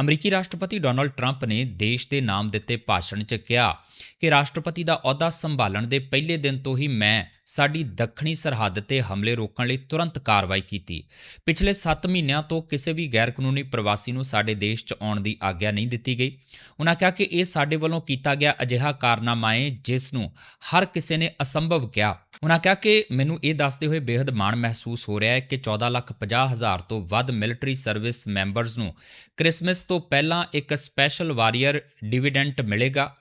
ਅਮਰੀਕੀ ਰਾਸ਼ਟਰਪਤੀ Donald Trump ਨੇ ਦੇਸ਼ ਦੇ ਨਾਮ ਦਿੱਤੇ ਭਾਸ਼ਣ 'ਚ ਕਿਹਾ ਕਿ ਰਾਸ਼ਟਰਪਤੀ ਦਾ ਅਹੁਦਾ ਸੰਭਾਲਣ ਦੇ ਪਹਿਲੇ ਦਿਨ ਤੋਂ ਹੀ ਮੈਂ ਸਾਡੀ ਦੱਖਣੀ ਸਰਹੱਦ ਤੇ ਹਮਲੇ ਰੋਕਣ ਲਈ ਤੁਰੰਤ ਕਾਰਵਾਈ ਕੀਤੀ। ਪਿਛਲੇ 7 ਮਹੀਨਿਆਂ ਤੋਂ ਕਿਸੇ ਵੀ ਗੈਰ ਕਾਨੂੰਨੀ ਪ੍ਰਵਾਸੀ ਨੂੰ ਸਾਡੇ ਦੇਸ਼ 'ਚ ਆਉਣ ਦੀ ਆਗਿਆ ਨਹੀਂ ਦਿੱਤੀ ਗਈ। ਉਹਨਾਂ ਕਿਹਾ ਕਿ ਇਹ ਸਾਡੇ ਵੱਲੋਂ ਕੀਤਾ ਗਿਆ ਅਜਿਹਾ ਕਾਰਨਾਮਾ ਹੈ ਜਿਸ ਨੂੰ ਹਰ ਕਿਸੇ ਨੇ ਅਸੰਭਵ ਕਿਹਾ। ਉਹਨਾਂ ਕਿਹਾ ਕਿ ਮੈਨੂੰ ਇਹ ਦੱਸਦੇ ਹੋਏ ਬੇहद ਮਾਣ ਮਹਿਸੂਸ ਹੋ ਰਿਹਾ ਹੈ ਕਿ 14 ਲੱਖ 50 ਹਜ਼ਾਰ ਤੋਂ ਵੱਧ ਮਿਲਟਰੀ ਸਰਵਿਸ ਮੈਂਬਰਸ ਨੂੰ ਕ੍ਰਿਸਮਸ ਤੋਂ ਪਹਿਲਾਂ ਇੱਕ ਸਪੈਸ਼ਲ ਵਾਰੀਅਰ ਡਿਵੀਡੈਂਟ ਮਿਲੇਗਾ।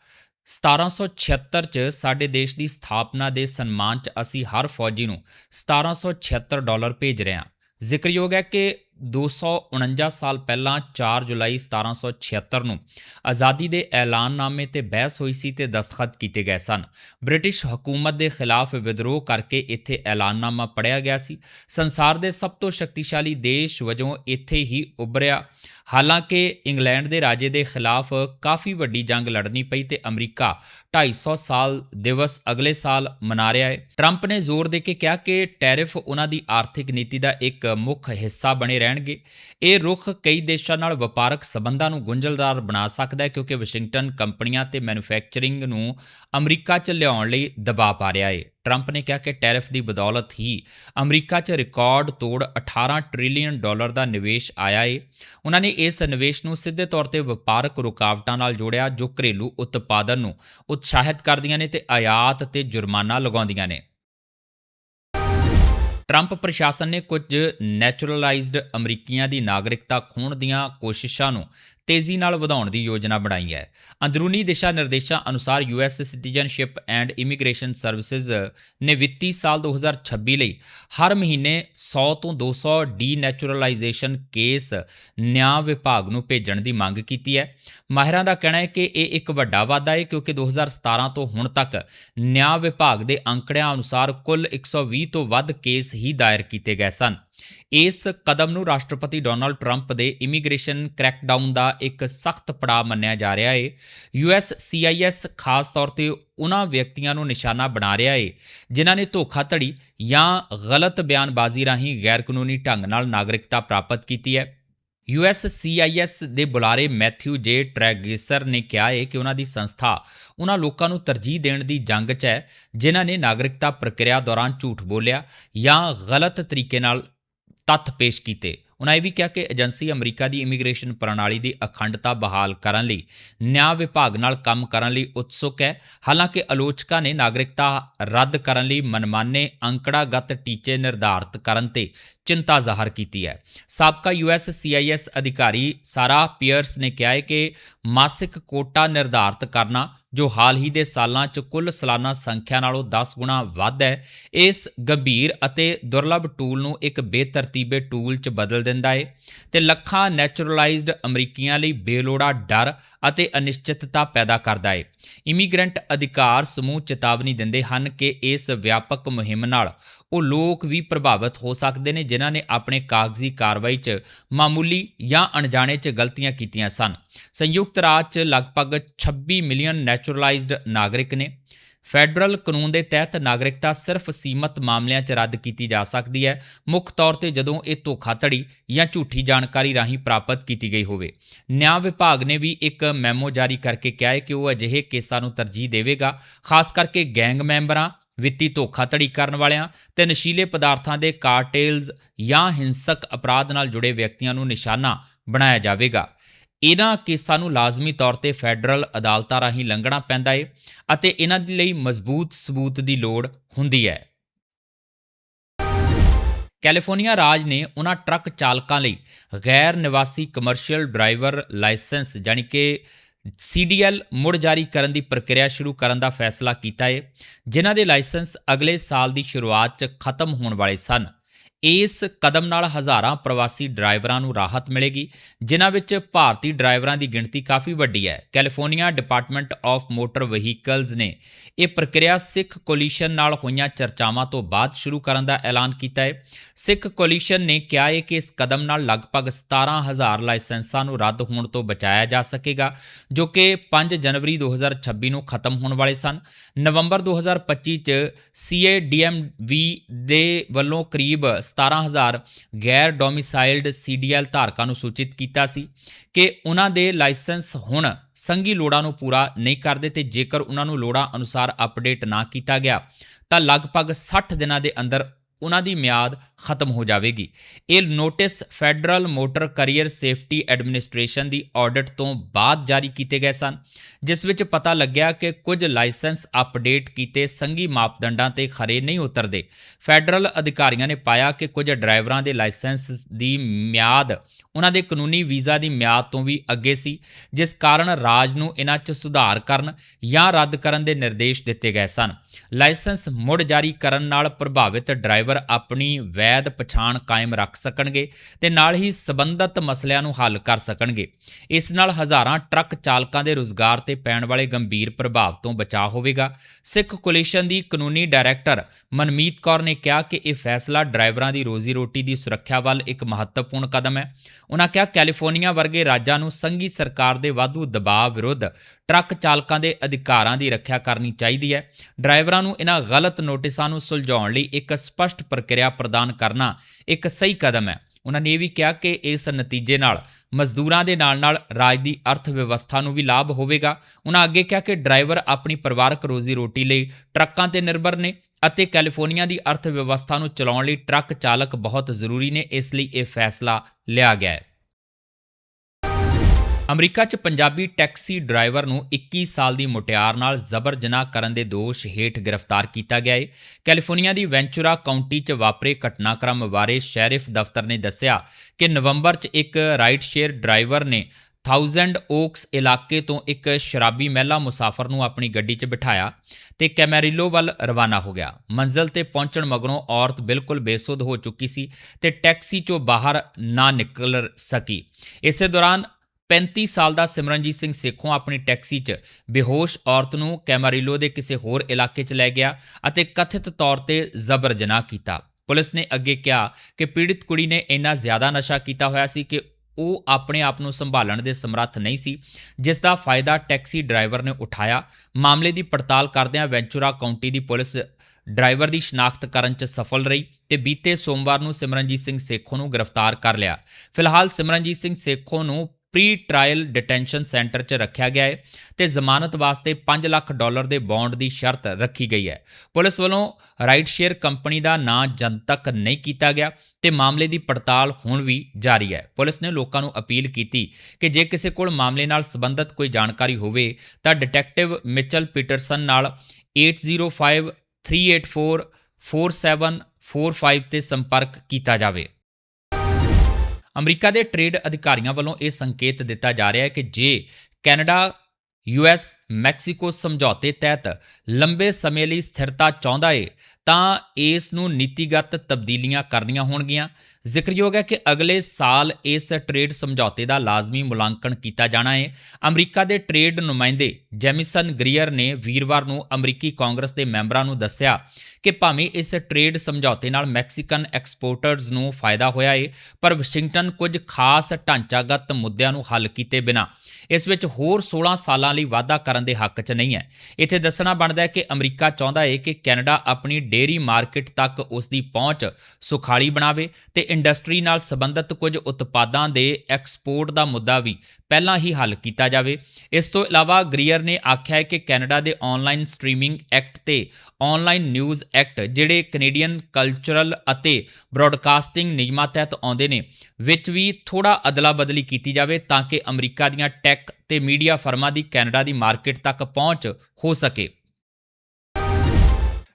1776 ਚ ਸਾਡੇ ਦੇਸ਼ ਦੀ ਸਥਾਪਨਾ ਦੇ ਸਨਮਾਨ ਚ ਅਸੀਂ ਹਰ ਫੌਜੀ ਨੂੰ 1776 ਡਾਲਰ ਭੇਜ ਰਹੇ ਹਾਂ। ਜ਼ਿਕਰਯੋਗ ਹੈ ਕਿ 249 ਸਾਲ ਪਹਿਲਾਂ 4 ਜੁਲਾਈ 1776 ਨੂੰ ਆਜ਼ਾਦੀ ਦੇ ਐਲਾਨਨਾਮੇ ਤੇ ਬਹਿਸ ਹੋਈ ਸੀ ਤੇ ਦਸਤਖਤ ਕੀਤੇ ਗਏ ਸਨ। ਬ੍ਰਿਟਿਸ਼ ਹਕੂਮਤ ਦੇ ਖਿਲਾਫ ਵਿਦਰੋਹ ਕਰਕੇ ਇੱਥੇ ਐਲਾਨਨਾਮਾ ਪੜਿਆ ਗਿਆ ਸੀ। ਸੰਸਾਰ ਦੇ ਸਭ ਤੋਂ ਸ਼ਕਤੀਸ਼ਾਲੀ ਦੇਸ਼ ਵਜੋਂ ਇੱਥੇ ਹੀ ਉਭਰਿਆ। ਹਾਲਾਂਕਿ ਇੰਗਲੈਂਡ ਦੇ ਰਾਜੇ ਦੇ ਖਿਲਾਫ ਕਾਫੀ ਵੱਡੀ ਜੰਗ ਲੜਨੀ ਪਈ ਤੇ ਅਮਰੀਕਾ 250 ਸਾਲ ਦਿਵਸ ਅਗਲੇ ਸਾਲ ਮਨਾ ਰਿਹਾ ਹੈ। ਟਰੰਪ ਨੇ ਜ਼ੋਰ ਦੇ ਕੇ ਕਿਹਾ ਕਿ ਟੈਰਿਫ ਉਹਨਾਂ ਦੀ ਆਰਥਿਕ ਨੀਤੀ ਦਾ ਇੱਕ ਮੁੱਖ ਹਿੱਸਾ ਬਣੇ ਰਹਿਣ। ਰਹਿਣਗੇ। ਇਹ ਰੁਖ ਕਈ ਦੇਸ਼ਾਂ ਨਾਲ ਵਪਾਰਕ ਸਬੰਧਾਂ ਨੂੰ ਗੁੰਝਲਦਾਰ ਬਣਾ ਸਕਦਾ ਹੈ ਕਿਉਂਕਿ ਵਾਸ਼ਿੰਗਟਨ ਕੰਪਨੀਆਂ ਤੇ ਮੈਨੂਫੈਕਚਰਿੰਗ ਨੂੰ ਅਮਰੀਕਾ 'ਚ ਲਿਆਉਣ ਲਈ ਦਬਾਅ ਪਾ ਰਿਹਾ ਹੈ ਟਰੰਪ ਨੇ ਕਿਹਾ ਕਿ ਟੈਰਿਫ ਦੀ ਬਦੌਲਤ ਹੀ ਅਮਰੀਕਾ 'ਚ ਰਿਕਾਰਡ ਤੋੜ 18 ਟ੍ਰਿਲੀਅਨ ਡਾਲਰ ਦਾ ਨਿਵੇਸ਼ ਆਇਆ ਏ। ਉਹਨਾਂ ਨੇ ਇਸ ਨਿਵੇਸ਼ ਨੂੰ ਸਿੱਧੇ ਤੌਰ ਤੇ ਵਪਾਰਕ ਰੁਕਾਵਟਾਂ ਨਾਲ ਜੋੜਿਆ, ਜੋ ਘਰੇਲੂ ਉਤਪਾਦਨ ਨੂੰ ਉਤਸ਼ਾਹਿਤ ਕਰਦੀਆਂ ਨੇ ਤੇ ਆਯਾਤ ਤੇ ਜੁਰਮਾਨਾ ਲਗਾਉਂਦੀਆਂ ਨੇ। ਟਰੰਪ ਪ੍ਰਸ਼ਾਸਨ ਨੇ ਕੁਝ ਨੈਚੁਰਲਾਈਜ਼ਡ ਅਮਰੀਕੀਆਂ ਦੀ ਨਾਗਰਿਕਤਾ ਖੋਹਣ ਦੀਆਂ ਕੋਸ਼ਿਸ਼ਾਂ ਨੂੰ ਤੇਜ਼ੀ ਨਾਲ ਵਧਾਉਣ ਦੀ ਯੋਜਨਾ ਬਣਾਈ ਹੈ। ਅੰਦਰੂਨੀ ਦਿਸ਼ਾ ਨਿਰਦੇਸ਼ਾਂ ਅਨੁਸਾਰ US citizenship and immigration services ਨੇ ਵਿੱਤੀ ਸਾਲ 2026 ਲਈ ਹਰ ਮਹੀਨੇ 100 ਤੋਂ 200 ਡੀਨੈਚੁਰਲਾਈਜੇਸ਼ਨ ਕੇਸ ਨਿਆਂ ਵਿਭਾਗ ਨੂੰ ਭੇਜਣ ਦੀ ਮੰਗ ਕੀਤੀ ਹੈ। ਮਾਹਿਰਾਂ ਦਾ ਕਹਿਣਾ ਹੈ ਕਿ ਇਹ ਇੱਕ ਵੱਡਾ ਵਾਧਾ ਹੈ ਕਿਉਂਕਿ 2017 ਤੋਂ ਹੁਣ ਤੱਕ ਨਿਆਂ ਵਿਭਾਗ ਦੇ ਅੰਕੜਿਆਂ ਅਨੁਸਾਰ ਕੁੱਲ 120 ਤੋਂ ਵੱਧ ਕੇਸ ਹੀ ਦਾਇਰ ਕੀਤੇ ਗਏ ਸਨ। ਇਸ ਕਦਮ ਨੂੰ ਰਾਸ਼ਟਰਪਤੀ ਡੋਨਲਡ ਟਰੰਪ ਦੇ ਇਮੀਗ੍ਰੇਸ਼ਨ ਕ੍ਰੈਕਡਾਊਨ ਦਾ ਇੱਕ ਸਖਤ ਪੜਾਅ ਮੰਨਿਆ ਜਾ ਰਿਹਾ ਹੈ ਯੂਐਸ ਸੀਆਈਐਸ ਖਾਸ ਤੌਰ ਤੇ ਉਹਨਾਂ ਵਿਅਕਤੀਆਂ ਨੂੰ ਨਿਸ਼ਾਨਾ ਬਣਾ ਰਿਹਾ ਹੈ ਜਿਨ੍ਹਾਂ ਨੇ ਧੋਖਾਧੜੀ ਜਾਂ ਗਲਤ ਬਿਆਨਬਾਜ਼ੀ ਰਾਹੀਂ ਗੈਰਕਾਨੂੰਨੀ ਢੰਗ ਨਾਲ ਨਾਗਰਿਕਤਾ ਪ੍ਰਾਪਤ ਕੀਤੀ ਹੈ। ਯੂਐਸ ਸੀਆਈਐਸ ਦੇ ਬੁਲਾਰੇ ਮੈਥਿਊ ਜੇ ਟ੍ਰੈਗੇਸਰ ਨੇ ਕਿਹਾ ਹੈ ਕਿ ਉਹਨਾਂ ਦੀ ਸੰਸਥਾ ਉਹਨਾਂ ਲੋਕਾਂ ਨੂੰ ਤਰਜੀਹ ਦੇਣ ਦੀ ਜੰਗ 'ਚ ਹੈ, ਜਿਨ੍ਹਾਂ ਨੇ ਨਾਗਰਿਕਤਾ ਪ੍ਰਕਿਰਿਆ ਦੌਰਾਨ ਝੂਠ ਬੋਲਿਆ ਜਾਂ ਗਲਤ ਤਰੀਕੇ ਨਾਲ ਤੱਥ ਪੇਸ਼ ਕੀਤੇ। ਉਹਨਾਂ ਇਹ ਵੀ ਕਿਹਾ ਕਿ ਏਜੰਸੀ ਅਮਰੀਕਾ ਦੀ ਇਮੀਗ੍ਰੇਸ਼ਨ ਪ੍ਰਣਾਲੀ ਦੀ ਅਖੰਡਤਾ ਬਹਾਲ ਕਰਨ ਲਈ ਨਿਆਂ ਵਿਭਾਗ ਨਾਲ ਕੰਮ ਕਰਨ ਲਈ ਉਤਸੁਕ ਹੈ। ਹਾਲਾਂਕਿ ਆਲੋਚਕਾਂ ਨੇ ਨਾਗਰਿਕਤਾ ਰੱਦ ਕਰਨ ਲਈ ਮਨਮਾਨੇ ਅੰਕੜਾਗਤ ਟੀਚੇ ਨਿਰਧਾਰਤ ਕਰਨ ਤੇ ਚਿੰਤਾ ਜ਼ਾਹਰ ਕੀਤੀ ਹੈ। ਸਾਬਕਾ ਯੂਐਸ ਸੀਆਈਐਸ ਅਧਿਕਾਰੀ ਸਾਰਾ ਪੀਅਰਸ ਨੇ ਕਿਹਾ ਹੈ ਕਿ ਮਾਸਿਕ ਕੋਟਾ ਨਿਰਧਾਰਤ ਕਰਨਾ, ਜੋ ਹਾਲ ਹੀ ਦੇ ਸਾਲਾਂ 'ਚ ਕੁੱਲ ਸਾਲਾਨਾ ਸੰਖਿਆ ਨਾਲੋਂ 10 ਗੁਣਾ ਵੱਧ ਹੈ, ਇਸ ਗੰਭੀਰ ਅਤੇ ਦੁਰਲੱਭ ਟੂਲ ਨੂੰ ਇੱਕ ਬੇਤਰਤੀਬੇ ਟੂਲ 'ਚ ਬਦਲ ਦਿੰਦਾ ਹੈ ਤੇ ਲੱਖਾਂ ਨੈਚੁਰਲਾਈਜ਼ਡ ਅਮਰੀਕੀਆਂ ਲਈ ਬੇਲੋੜਾ ਡਰ ਅਤੇ ਅਨਿਸ਼ਚਿਤਤਾ ਪੈਦਾ ਕਰਦਾ ਹੈ ਇਮੀਗ੍ਰੈਂਟ ਅਧਿਕਾਰ ਸਮੂਹ ਚੇਤਾਵਨੀ ਦਿੰਦੇ ਹਨ ਕਿ ਇਸ ਵਿਆਪਕ ਮੁਹਿੰਮ ਨਾਲ ਉਹ ਲੋਕ ਵੀ ਪ੍ਰਭਾਵਿਤ ਹੋ ਸਕਦੇ ਨੇ, ਜਿਨ੍ਹਾਂ ਨੇ ਆਪਣੇ ਕਾਗਜ਼ੀ ਕਾਰਵਾਈ 'ਚ ਮਾਮੂਲੀ ਜਾਂ ਅਣਜਾਣੇ 'ਚ ਗਲਤੀਆਂ ਕੀਤੀਆਂ ਸਨ। ਸੰਯੁਕਤ ਰਾਜ 'ਚ ਲਗਭਗ 26 ਮਿਲੀਅਨ ਨੈਚੁਰਲਾਈਜ਼ਡ ਨਾਗਰਿਕ ਨੇ। ਫੈਡਰਲ ਕਾਨੂੰਨ ਦੇ ਤਹਿਤ ਨਾਗਰਿਕਤਾ ਸਿਰਫ ਸੀਮਤ ਮਾਮਲਿਆਂ 'ਚ ਰੱਦ ਕੀਤੀ ਜਾ ਸਕਦੀ ਹੈ। ਮੁੱਖ ਤੌਰ ਤੇ ਜਦੋਂ ਇਹ ਧੋਖਾਧੜੀ ਜਾਂ ਝੂਠੀ ਜਾਣਕਾਰੀ ਰਾਹੀਂ ਪ੍ਰਾਪਤ ਕੀਤੀ ਗਈ ਹੋਵੇ। ਨਿਆਂ ਵਿਭਾਗ ਨੇ ਵੀ ਇੱਕ ਮੈਮੋ ਜਾਰੀ ਕਰਕੇ ਕਿਹਾ ਹੈ ਕਿ ਉਹ ਅਜਿਹੇ ਕੇਸਾਂ ਨੂੰ ਤਰਜੀਹ ਦੇਵੇਗਾ, ਖਾਸ ਕਰਕੇ ਗੈਂਗ ਮੈਂਬਰਾਂ, ਵਿੱਤੀ ਧੋਖਾਧੜੀ ਕਰਨ ਵਾਲਿਆਂ ਤੇ ਨਸ਼ੀਲੇ ਪਦਾਰਥਾਂ ਦੇ ਕਾਰਟੇਲਸ ਜਾਂ ਹਿੰਸਕ ਅਪਰਾਧ ਨਾਲ ਜੁੜੇ ਵਿਅਕਤੀਆਂ ਨੂੰ ਨਿਸ਼ਾਨਾ ਬਣਾਇਆ ਜਾਵੇਗਾ। ਇਹਨਾਂ ਕੇਸਾਂ ਨੂੰ ਲਾਜ਼ਮੀ ਤੌਰ ਤੇ ਫੈਡਰਲ ਅਦਾਲਤਾਂ ਰਾਹੀਂ ਲੰਘਣਾ ਪੈਂਦਾ ਹੈ ਅਤੇ ਇਹਨਾਂ ਦੇ ਲਈ ਮਜ਼ਬੂਤ ਸਬੂਤ ਦੀ ਲੋੜ ਹੁੰਦੀ ਹੈ। ਕੈਲੀਫੋਰਨੀਆ ਰਾਜ ਨੇ ਉਹਨਾਂ ਟਰੱਕ ਚਾਲਕਾਂ ਲਈ ਗੈਰ ਨਿਵਾਸੀ ਕਮਰਸ਼ੀਅਲ ਡਰਾਈਵਰ ਲਾਇਸੈਂਸ ਯਾਨੀ ਕਿ ਸੀਡੀਐਲ ਮੁੜ ਜਾਰੀ ਕਰਨ ਦੀ ਪ੍ਰਕਿਰਿਆ ਸ਼ੁਰੂ ਕਰਨ ਦਾ ਫੈਸਲਾ ਕੀਤਾ ਹੈ ਜਿਨ੍ਹਾਂ ਦੇ ਲਾਇਸੈਂਸ ਅਗਲੇ ਸਾਲ ਦੀ ਸ਼ੁਰੂਆਤ 'ਚ ਖਤਮ ਹੋਣ ਵਾਲੇ ਸਨ। ਇਸ ਕਦਮ ਨਾਲ ਹਜ਼ਾਰਾਂ ਪ੍ਰਵਾਸੀ ਡਰਾਈਵਰਾਂ ਨੂੰ ਰਾਹਤ ਮਿਲੇਗੀ, ਜਿਨ੍ਹਾਂ ਵਿੱਚ ਭਾਰਤੀ ਡਰਾਈਵਰਾਂ ਦੀ ਗਿਣਤੀ ਕਾਫੀ ਵੱਡੀ ਹੈ। California department of motor vehicles ਨੇ ਇਹ ਪ੍ਰਕਿਰਿਆ ਸਿੱਖ ਕੋਲੀਸ਼ਨ ਨਾਲ ਹੋਈਆਂ ਚਰਚਾਵਾਂ ਤੋਂ ਬਾਅਦ ਸ਼ੁਰੂ ਕਰਨ ਦਾ ਐਲਾਨ ਕੀਤਾ ਹੈ। ਸਿੱਖ ਕੋਲੀਸ਼ਨ ਨੇ ਕਿਹਾ ਹੈ ਕਿ ਇਸ ਕਦਮ ਨਾਲ ਲਗਭਗ 17000 ਲਾਇਸੈਂਸਾਂ ਨੂੰ ਰੱਦ ਹੋਣ ਤੋਂ ਬਚਾਇਆ ਜਾ ਸਕੇਗਾ, ਜੋ ਕਿ 5 ਜਨਵਰੀ 2026 ਨੂੰ ਖਤਮ ਹੋਣ ਵਾਲੇ ਸਨ। ਨਵੰਬਰ 2025 ਚ CADMV ਦੇ ਵੱਲੋਂ ਕਰੀਬ 17000 ਗੈਰ ਡੋਮਿਸਾਈਲਡ CDL ਧਾਰਕਾਂ ਨੂੰ ਸੂਚਿਤ ਕੀਤਾ ਸੀ ਕਿ ਉਹਨਾਂ ਦੇ ਲਾਇਸੈਂਸ ਹੁਣ ਸੰਗੀ ਲੋੜਾਂ ਨੂੰ ਪੂਰਾ ਨਹੀਂ ਕਰਦੇ ਤੇ ਜੇਕਰ ਉਹਨਾਂ ਨੂੰ ਲੋੜਾਂ ਅਨੁਸਾਰ ਅਪਡੇਟ ਨਾ ਕੀਤਾ ਗਿਆ, ਤਾਂ ਲਗਭਗ 60 ਦਿਨਾਂ ਦੇ ਅੰਦਰ ਉਹਨਾਂ ਦੀ ਮਿਆਦ ਖਤਮ ਹੋ ਜਾਵੇਗੀ। ਇਹ notice federal motor carrier safety administration ਦੀ ਆਡਿਟ ਤੋਂ ਬਾਅਦ ਜਾਰੀ ਕੀਤੇ ਗਏ ਸਨ, ਜਿਸ ਵਿੱਚ ਪਤਾ ਲੱਗਿਆ ਕਿ ਕੁਝ ਲਾਇਸੈਂਸ ਅਪਡੇਟ ਕੀਤੇ ਸੰਗੀ ਮਾਪਦੰਡਾਂ ਤੇ ਖਰੇ ਨਹੀਂ ਉਤਰਦੇ। ਫੈਡਰਲ ਅਧਿਕਾਰੀਆਂ ਨੇ ਪਾਇਆ ਕਿ ਕੁਝ ਡਰਾਈਵਰਾਂ ਦੇ ਲਾਇਸੈਂਸ ਦੀ ਮਿਆਦ, ਉਹਨਾਂ ਦੇ ਕਾਨੂੰਨੀ ਵੀਜ਼ਾ ਦੀ ਮਿਆਦ ਤੋਂ ਵੀ ਅੱਗੇ ਸੀ, ਜਿਸ ਕਾਰਨ ਰਾਜ ਨੂੰ ਇਹਨਾਂ 'ਚ ਸੁਧਾਰ ਕਰਨ ਜਾਂ ਰੱਦ ਕਰਨ ਦੇ ਨਿਰਦੇਸ਼ ਦਿੱਤੇ ਗਏ ਸਨ। ਲਾਇਸੈਂਸ ਮੁੜ ਜਾਰੀ ਕਰਨ ਨਾਲ ਪ੍ਰਭਾਵਿਤ ਡਰਾਈਵਰ ਆਪਣੀ ਵੈਧ ਪਛਾਣ ਕਾਇਮ ਰੱਖ ਸਕਣਗੇ ਤੇ ਨਾਲ ਹੀ ਸਬੰਧਤ ਮਸਲਿਆਂ ਨੂੰ ਹੱਲ ਕਰ ਸਕਣਗੇ। ਇਸ ਨਾਲ ਹਜ਼ਾਰਾਂ ਟਰੱਕ ਚਾਲਕਾਂ ਦੇ ਰੁਜ਼ਗਾਰ ਤੇ ਪੈਣ ਵਾਲੇ ਗੰਭੀਰ ਪ੍ਰਭਾਵ ਤੋਂ ਬਚਾਅ ਹੋਵੇਗਾ। ਸਿੱਖ ਕੋਲੀਸ਼ਨ ਦੀ ਕਾਨੂੰਨੀ ਡਾਇਰੈਕਟਰ ਮਨਮੀਤ ਕੌਰ ਨੇ ਕਿਹਾ ਕਿ ਇਹ ਫੈਸਲਾ ਡਰਾਈਵਰਾਂ ਦੀ ਰੋਜ਼ੀ ਰੋਟੀ ਦੀ ਸੁਰੱਖਿਆ ਵੱਲ ਇੱਕ ਮਹੱਤਵਪੂਰਨ ਕਦਮ ਹੈ। ਉਹਨਾਂ ਕਿਹਾ, ਕੈਲੀਫੋਰਨੀਆ ਵਰਗੇ ਰਾਜਾਂ ਨੂੰ ਸੰਘੀ ਸਰਕਾਰ ਦੇ ਵਾਧੂ ਦਬਾਅ ਵਿਰੁੱਧ ਟਰੱਕ ਚਾਲਕਾਂ ਦੇ ਅਧਿਕਾਰਾਂ ਦੀ ਰੱਖਿਆ ਕਰਨੀ ਚਾਹੀਦੀ ਹੈ। ਡਰਾਈਵਰਾਂ ਨੂੰ ਇਹਨਾਂ ਗਲਤ ਨੋਟਿਸਾਂ ਨੂੰ ਸੁਲਝਾਉਣ ਲਈ ਇੱਕ ਸਪਸ਼ਟ ਪ੍ਰਕਿਰਿਆ ਪ੍ਰਦਾਨ ਕਰਨਾ ਇੱਕ ਸਹੀ ਕਦਮ ਹੈ। ਉਹਨਾਂ ਨੇ ਇਹ ਵੀ ਕਿਹਾ ਕਿ ਇਸ ਨਤੀਜੇ ਨਾਲ ਮਜ਼ਦੂਰਾਂ ਦੇ ਨਾਲ-ਨਾਲ ਰਾਜ ਦੀ ਅਰਥ ਵਿਵਸਥਾ ਨੂੰ ਵੀ ਲਾਭ ਹੋਵੇਗਾ। ਉਹਨਾਂ ਅੱਗੇ ਕਿਹਾ ਕਿ ਡਰਾਈਵਰ ਆਪਣੀ ਪਰਿਵਾਰਕ ਰੋਜ਼ੀ ਰੋਟੀ ਲਈ ਟਰੱਕਾਂ ਤੇ ਨਿਰਭਰ ਨੇ ਅਤੇ ਕੈਲੀਫੋਰਨੀਆ ਦੀ ਅਰਥ ਵਿਵਸਥਾ ਨੂੰ ਚਲਾਉਣ ਲਈ ਟਰੱਕ ਚਾਲਕ ਬਹੁਤ ਜ਼ਰੂਰੀ ਨੇ, ਇਸ ਲਈ ਇਹ ਫੈਸਲਾ ਲਿਆ ਗਿਆ ਹੈ। ਅਮਰੀਕਾ 'ਚ ਪੰਜਾਬੀ ਟੈਕਸੀ ਡਰਾਈਵਰ ਨੂੰ 21 ਸਾਲ ਦੀ ਮੁਟਿਆਰ ਨਾਲ ਜ਼ਬਰ ਜਨਾਹ ਕਰਨ ਦੇ ਦੋਸ਼ ਹੇਠ ਗ੍ਰਿਫਤਾਰ ਕੀਤਾ ਗਿਆ ਹੈ ਕੈਲੀਫੋਰਨੀਆ ਦੀ ਵੈਂਚੂਰਾ ਕਾਉਂਟੀ 'ਚ ਵਾਪਰੇ ਘਟਨਾਕ੍ਰਮ ਬਾਰੇ ਸ਼ੈਰਿਫ ਦਫ਼ਤਰ ਨੇ ਦੱਸਿਆ ਕਿ ਨਵੰਬਰ 'ਚ ਇੱਕ ਰਾਈਡ ਸ਼ੇਅਰ ਡਰਾਈਵਰ ਨੇ ਥਾਊਜ਼ੈਂਡ ਓਕਸ ਇਲਾਕੇ ਤੋਂ ਇੱਕ ਸ਼ਰਾਬੀ ਮਹਿਲਾ ਮੁਸਾਫਰ ਨੂੰ ਆਪਣੀ ਗੱਡੀ 'ਚ ਬਿਠਾਇਆ ਤੇ ਕੈਮੈਰਿਲੋ ਵੱਲ ਰਵਾਨਾ ਹੋ ਗਿਆ। ਮੰਜ਼ਲ ਤੇ ਪਹੁੰਚਣ ਮਗਰੋਂ ਔਰਤ ਬਿਲਕੁਲ ਬੇਸੁੱਧ ਹੋ ਚੁੱਕੀ ਸੀ ਤੇ ਟੈਕਸੀ 'ਚੋਂ ਬਾਹਰ ਨਾ ਨਿਕਲ ਸਕੀ। ਇਸੇ ਦੌਰਾਨ 35 ਸਾਲ ਦਾ ਸਿਮਰਨਜੀਤ ਸਿੰਘ ਸੇਖੋਂ ਆਪਣੀ ਟੈਕਸੀ 'ਚ ਬੇਹੋਸ਼ ਔਰਤ ਨੂੰ ਕੈਮਾਰੀਲੋ ਦੇ ਕਿਸੇ ਹੋਰ ਇਲਾਕੇ 'ਚ ਲੈ ਗਿਆ ਅਤੇ ਕਥਿਤ ਤੌਰ ਤੇ ਜ਼ਬਰ ਜਨਾਹ ਕੀਤਾ। ਪੁਲਿਸ ਨੇ ਅੱਗੇ ਕਿਹਾ ਕਿ ਪੀੜਿਤ ਕੁੜੀ ਨੇ ਇੰਨਾ ਜ਼ਿਆਦਾ ਨਸ਼ਾ ਕੀਤਾ ਹੋਇਆ ਸੀ ਕਿ ਉਹ ਆਪਣੇ ਆਪ ਨੂੰ ਸੰਭਾਲਣ ਦੇ ਸਮਰੱਥ ਨਹੀਂ ਸੀ, ਜਿਸ ਦਾ ਫਾਇਦਾ ਟੈਕਸੀ ਡਰਾਈਵਰ ਨੇ ਉਠਾਇਆ। ਮਾਮਲੇ ਦੀ ਪੜਤਾਲ ਕਰਦਿਆਂ ਵੈਂਚੁਰਾ ਕਾਉਂਟੀ ਦੀ ਪੁਲਿਸ ਡਰਾਈਵਰ ਦੀ ਸ਼ਨਾਖਤ ਕਰਨ 'ਚ ਸਫਲ ਰਹੀ ਤੇ ਬੀਤੇ ਸੋਮਵਾਰ ਨੂੰ ਸਿਮਰਨਜੀਤ ਸਿੰਘ ਸੇਖੋਂ ਨੂੰ ਗ੍ਰਿਫਤਾਰ ਕਰ ਲਿਆ। ਫਿਲਹਾਲ ਸਿਮਰਨਜੀਤ ਸਿੰਘ ਸੇਖੋਂ ਨੂੰ ਪ੍ਰੀ ਟ੍ਰਾਇਲ ਡਿਟੈਂਸ਼ਨ ਸੈਂਟਰ 'ਚ ਰੱਖਿਆ ਗਿਆ ਹੈ ਤੇ ਜ਼ਮਾਨਤ ਵਾਸਤੇ 5 ਲੱਖ ਡਾਲਰ ਦੇ ਬੌਂਡ ਦੀ ਸ਼ਰਤ ਰੱਖੀ ਗਈ ਹੈ। ਪੁਲਿਸ ਵੱਲੋਂ ਰਾਈਟ ਸ਼ੇਅਰ ਕੰਪਨੀ ਦਾ ਨਾਂ ਜਨਤਕ ਨਹੀਂ ਕੀਤਾ ਗਿਆ ਤੇ ਮਾਮਲੇ ਦੀ ਪੜਤਾਲ ਹੁਣ ਵੀ ਜਾਰੀ ਹੈ। ਪੁਲਿਸ ਨੇ ਲੋਕਾਂ ਨੂੰ ਅਪੀਲ ਕੀਤੀ ਕਿ ਜੇ ਕਿਸੇ ਕੋਲ ਮਾਮਲੇ ਨਾਲ ਸੰਬੰਧਿਤ ਕੋਈ ਜਾਣਕਾਰੀ ਹੋਵੇ ਤਾਂ ਡਿਟੈਕਟਿਵ ਮਿਚਲ ਪੀਟਰਸਨ ਨਾਲ 805 384 4745 ਤੇ ਸੰਪਰਕ ਕੀਤਾ ਜਾਵੇ। ਅਮਰੀਕਾ ਦੇ ਟ੍ਰੇਡ ਅਧਿਕਾਰੀਆਂ ਵੱਲੋਂ ਇਹ ਸੰਕੇਤ ਦਿੱਤਾ ਜਾ ਰਿਹਾ ਹੈ ਕਿ ਜੇ ਕੈਨੇਡਾ ਯੂਐਸ ਮੈਕਸੀਕੋ ਸਮਝੌਤੇ ਤਹਿਤ ਲੰਬੇ ਸਮੇਂ ਲਈ ਸਥਿਰਤਾ ਚਾਹੁੰਦਾ ਏ, ਤਾਂ ਇਸ ਨੂੰ ਨੀਤੀਗਤ ਤਬਦੀਲੀਆਂ ਕਰਨੀਆਂ ਹੋਣਗੀਆਂ। ਜ਼ਿਕਰਯੋਗ ਹੈ ਕਿ ਅਗਲੇ ਸਾਲ ਇਸ ਟ੍ਰੇਡ ਸਮਝੌਤੇ ਦਾ ਲਾਜ਼ਮੀ ਮੁਲਾਂਕਣ ਕੀਤਾ ਜਾਣਾ ਹੈ ਅਮਰੀਕਾ ਦੇ ਟ੍ਰੇਡ ਨੁਮਾਇੰਦੇ ਜੈਮਿਸਨ ਗਰੀਅਰ ਨੇ ਵੀਰਵਾਰ ਨੂੰ ਅਮਰੀਕੀ ਕਾਂਗਰਸ ਦੇ ਮੈਂਬਰਾਂ ਨੂੰ ਦੱਸਿਆ ਕਿ ਭਾਵੇਂ ਇਸ ਟ੍ਰੇਡ ਸਮਝੌਤੇ ਨਾਲ ਮੈਕਸੀਕਨ ਐਕਸਪੋਰਟਰਜ਼ ਨੂੰ ਫਾਇਦਾ ਹੋਇਆ ਏ, ਪਰ ਵਾਸ਼ਿੰਗਟਨ ਕੁਝ ਖਾਸ ਢਾਂਚਾਗਤ ਮੁੱਦਿਆਂ ਨੂੰ ਹੱਲ ਕੀਤੇ ਬਿਨਾ। ਇਸ ਵਿੱਚ ਹੋਰ 16 ਸਾਲਾਂ ਲਈ ਵਾਅਦਾ ਕਰਨ ਦੇ ਹੱਕ 'ਚ ਨਹੀਂ ਹੈ। ਇੱਥੇ ਦੱਸਣਾ ਬਣਦਾ ਹੈ ਕਿ ਅਮਰੀਕਾ ਚਾਹੁੰਦਾ ਹੈ ਕਿ ਕੈਨੇਡਾ ਆਪਣੀ ਡੇਰੀ ਮਾਰਕੀਟ ਤੱਕ ਉਸ ਦੀ ਪਹੁੰਚ ਸੁਖਾਲੀ ਬਣਾਵੇ ਤੇ ਇੰਡਸਟਰੀ ਨਾਲ ਸੰਬੰਧਿਤ ਕੁਝ ਉਤਪਾਦਾਂ ਦੇ ਐਕਸਪੋਰਟ ਦਾ ਮੁੱਦਾ ਵੀ ਪਹਿਲਾਂ ਹੀ ਹੱਲ ਕੀਤਾ ਜਾਵੇ। ਇਸ ਤੋਂ ਇਲਾਵਾ ਗਰੀਅਰ ਨੇ ਆਖਿਆ ਹੈ ਕਿ ਕੈਨੇਡਾ ਦੇ ਆਨਲਾਈਨ ਸਟ੍ਰੀਮਿੰਗ ਐਕਟ ਤੇ ਆਨਲਾਈਨ ਨਿਊਜ਼ ਐਕਟ ਜਿਹੜੇ ਕੈਨੇਡੀਅਨ ਕਲਚਰਲ ਅਤੇ ਬ੍ਰਾਡਕਾਸਟਿੰਗ ਨਿਯਮਾਂ ਤਹਿਤ ਆਉਂਦੇ ਨੇ, ਵਿੱਚ ਵੀ ਥੋੜਾ ਅਦਲਾ ਬਦਲੀ ਕੀਤੀ ਜਾਵੇ ਤਾਂ ਕਿ ਅਮਰੀਕਾ ਦੀਆਂ ਟੈਕ ਤੇ ਮੀਡੀਆ ਫਰਮਾਂ ਦੀ ਕੈਨੇਡਾ ਦੀ ਮਾਰਕੀਟ ਤੱਕ ਪਹੁੰਚ ਹੋ ਸਕੇ।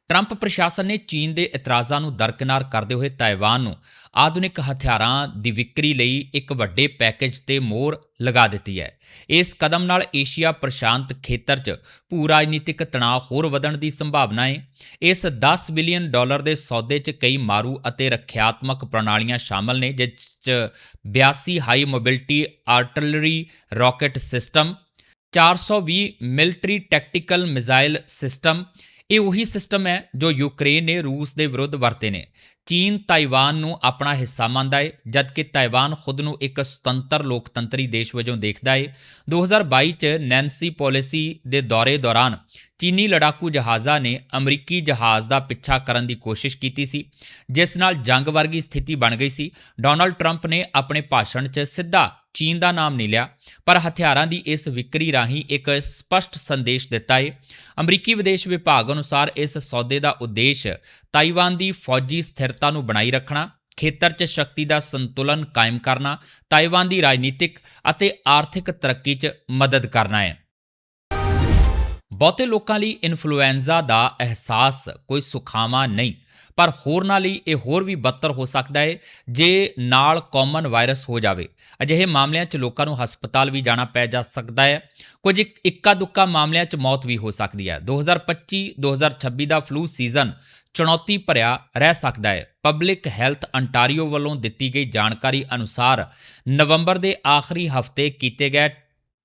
ਟਰੰਪ ਪ੍ਰਸ਼ਾਸਨ ਨੇ ਚੀਨ ਦੇ ਇਤਰਾਜ਼ਾਂ ਨੂੰ ਦਰਕਿਨਾਰ ਕਰਦੇ ਹੋਏ ਤਾਈਵਾਨ ਨੂੰ ਆਧੁਨਿਕ ਹਥਿਆਰਾਂ ਦੀ ਵਿਕਰੀ ਲਈ ਇੱਕ ਵੱਡੇ ਪੈਕੇਜ ਤੇ ਮੋਹਰ ਲਗਾ ਦਿੱਤੀ ਹੈ। ਇਸ ਕਦਮ ਨਾਲ ਏਸ਼ੀਆ ਪ੍ਰਸ਼ਾਂਤ ਖੇਤਰ 'ਚ ਭੂ ਰਾਜਨੀਤਿਕ ਤਣਾਅ ਹੋਰ ਵਧਣ ਦੀ ਸੰਭਾਵਨਾ ਹੈ ਇਸ 10 ਬਿਲੀਅਨ ਡਾਲਰ ਦੇ ਸੌਦੇ 'ਚ ਕਈ ਮਾਰੂ ਅਤੇ ਰੱਖਿਆਤਮਕ ਪ੍ਰਣਾਲੀਆਂ ਸ਼ਾਮਲ ਨੇ, ਜਿਸ 'ਚ 82 high mobility artillery rocket system 420 military tactical missile system ਇਹ ਉਹੀ ਸਿਸਟਮ ਹੈ ਜੋ ਯੂਕਰੇਨ ਨੇ ਰੂਸ ਦੇ ਵਿਰੁੱਧ ਵਰਤੇ ਨੇ। ਚੀਨ ਤਾਈਵਾਨ ਨੂੰ ਆਪਣਾ ਹਿੱਸਾ ਮੰਨਦਾ ਹੈ ਜਦਕਿ ਤਾਈਵਾਨ ਖੁਦ ਨੂੰ ਇੱਕ ਸੁਤੰਤਰ ਲੋਕਤੰਤਰੀ ਦੇਸ਼ ਵਜੋਂ ਦੇਖਦਾ ਹੈ 2022 ਚ ਨੈਂਸੀ ਪੋਲਿਸੀ ਦੇ ਦੌਰੇ ਦੌਰਾਨ ਚੀਨੀ ਲੜਾਕੂ ਜਹਾਜ਼ਾਂ ਨੇ ਅਮਰੀਕੀ ਜਹਾਜ਼ ਦਾ ਪਿੱਛਾ ਕਰਨ ਦੀ ਕੋਸ਼ਿਸ਼ ਕੀਤੀ ਸੀ, ਜਿਸ ਨਾਲ ਜੰਗ ਵਰਗੀ ਸਥਿਤੀ ਬਣ ਗਈ ਸੀ। ਡੋਨਲਡ ਟਰੰਪ ਨੇ ਆਪਣੇ ਭਾਸ਼ਣ 'ਚ ਸਿੱਧਾ ਚੀਨ ਦਾ ਨਾਮ ਨਹੀਂ ਲਿਆ, ਪਰ ਹਥਿਆਰਾਂ ਦੀ ਇਸ ਵਿਕਰੀ ਰਾਹੀਂ ਇੱਕ ਸਪਸ਼ਟ ਸੰਦੇਸ਼ ਦਿੱਤਾ ਹੈ ਅਮਰੀਕੀ ਵਿਦੇਸ਼ ਵਿਭਾਗ ਅਨੁਸਾਰ ਇਸ ਸੌਦੇ ਦਾ ਉਦੇਸ਼ ਤਾਈਵਾਨ ਦੀ ਫੌਜੀ ਸਥਿਰਤਾ ਨੂੰ ਬਣਾਈ ਰੱਖਣਾ, ਖੇਤਰ 'ਚ ਸ਼ਕਤੀ ਦਾ ਸੰਤੁਲਨ ਕਾਇਮ ਕਰਨਾ, ਤਾਈਵਾਨ ਦੀ ਰਾਜਨੀਤਿਕ ਅਤੇ ਆਰਥਿਕ ਤਰੱਕੀ 'ਚ ਮਦਦ ਕਰਨਾ ਹੈ ਬਹੁਤੇ ਲੋਕਾਂ ਲਈ ਇਨਫਲੂਐਂਜ਼ਾ ਦਾ ਅਹਿਸਾਸ ਕੋਈ ਸੁਖਾਵਾਂ ਨਹੀਂ। ਪਰ ਹੋਰਨਾਂ ਲਈ ਇਹ ਹੋਰ ਵੀ ਬਦਤਰ ਹੋ ਸਕਦਾ ਹੈ ਜੇ ਨਾਲ ਕਾਮਨ ਵਾਇਰਸ ਹੋ ਜਾਵੇ। ਅਜਿਹੇ ਮਾਮਲਿਆਂ 'ਚ ਲੋਕਾਂ ਨੂੰ ਹਸਪਤਾਲ ਵੀ ਜਾਣਾ ਪੈ ਜਾ ਸਕਦਾ ਹੈ। ਕੁਝ ਇੱਕ- ਇੱਕਾ ਦੁੱਕਾ ਮਾਮਲਿਆਂ 'ਚ ਮੌਤ ਵੀ ਹੋ ਸਕਦੀ ਹੈ। 2025-2026 ਦਾ ਫਲੂ ਸੀਜ਼ਨ ਚੁਣੌਤੀ ਭਰਿਆ ਰਹਿ ਸਕਦਾ ਹੈ। ਪਬਲਿਕ ਹੈਲਥ ਅੰਟਾਰੀਓ ਵੱਲੋਂ ਦਿੱਤੀ ਗਈ ਜਾਣਕਾਰੀ ਅਨੁਸਾਰ ਨਵੰਬਰ ਦੇ ਆਖਰੀ ਹਫ਼ਤੇ ਕੀਤੇ ਗਏ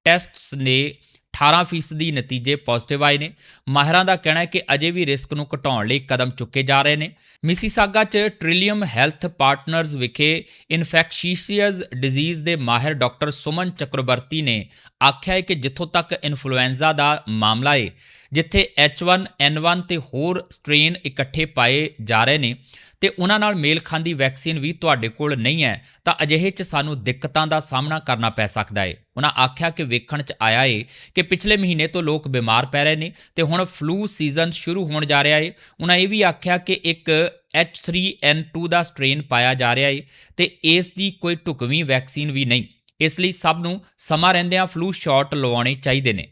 ਟੈਸਟਸ ਨੇ 18% ਨਤੀਜੇ ਪੋਜ਼ਿਟਿਵ ਆਏ ਨੇ। ਮਾਹਿਰਾਂ ਦਾ ਕਹਿਣਾ ਹੈ ਕਿ ਅਜੇ ਵੀ ਰਿਸਕ ਨੂੰ ਘਟਾਉਣ ਲਈ ਕਦਮ ਚੁੱਕੇ ਜਾ ਰਹੇ ਨੇ। ਮਿਸੀਸਾਗਾ 'ਚ ਟ੍ਰਿਲੀਅਮ ਹੈਲਥ ਪਾਰਟਨਰਜ਼ ਵਿਖੇ ਇਨਫੈਕਸ਼ੀਅਸ ਡਿਜ਼ੀਜ਼ ਦੇ ਮਾਹਿਰ ਡਾਕਟਰ ਸੁਮਨ ਚੱਕਰਵਰਤੀ ਨੇ ਆਖਿਆ ਹੈ ਕਿ ਜਿੱਥੋਂ ਤੱਕ ਇਨਫਲੂਐਂਜ਼ਾ ਦਾ ਮਾਮਲਾ ਹੈ ਜਿੱਥੇ H1N1 ਤੇ ਹੋਰ ਸਟ੍ਰੇਨ ਇਕੱਠੇ ਪਾਏ ਜਾ ਰਹੇ ਨੇ ਤੇ ਉਹਨਾਂ ਨਾਲ ਮੇਲ ਖਾਂਦੀ ਵੈਕਸੀਨ ਵੀ ਤੁਹਾਡੇ ਕੋਲ ਨਹੀਂ ਹੈ, ਤਾਂ ਅਜਿਹੇ 'ਚ ਸਾਨੂੰ ਦਿੱਕਤਾਂ ਦਾ ਸਾਹਮਣਾ ਕਰਨਾ ਪੈ ਸਕਦਾ ਹੈ ਉਹਨਾਂ ਆਖਿਆ ਕਿ ਵੇਖਣ 'ਚ ਆਇਆ ਏ ਕਿ ਪਿਛਲੇ ਮਹੀਨੇ ਤੋਂ ਲੋਕ ਬਿਮਾਰ ਪੈ ਰਹੇ ਨੇ ਤੇ ਹੁਣ ਫਲੂ ਸੀਜ਼ਨ ਸ਼ੁਰੂ ਹੋਣ ਜਾ ਰਿਹਾ ਏ। ਉਹਨਾਂ ਇਹ ਵੀ ਆਖਿਆ ਕਿ ਇੱਕ H3N2 ਦਾ ਸਟ੍ਰੇਨ ਪਾਇਆ ਜਾ ਰਿਹਾ ਏ ਤੇ ਇਸ ਦੀ ਕੋਈ ਢੁਕਵੀਂ ਵੈਕਸੀਨ ਵੀ ਨਹੀਂ। ਇਸ ਲਈ ਸਭ ਨੂੰ ਸਮਾਂ ਰਹਿੰਦਿਆਂ ਫਲੂ ਸ਼ਾਟ ਲਵਾਉਣੇ ਚਾਹੀਦੇ ਨੇ।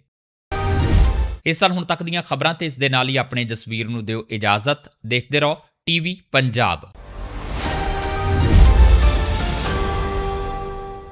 ਇਸ ਸਾਲ ਹੁਣ ਤੱਕ ਦੀਆਂ ਖਬਰਾਂ ਤੇ ਇਸ ਦੇ ਨਾਲ ਹੀ ਆਪਣੇ ਜਸਵੀਰ ਨੂੰ ਦਿਓ ਇਜਾਜ਼ਤ। ਦੇਖਦੇ ਰਹੋ, ਟੀਵੀ ਪੰਜਾਬ।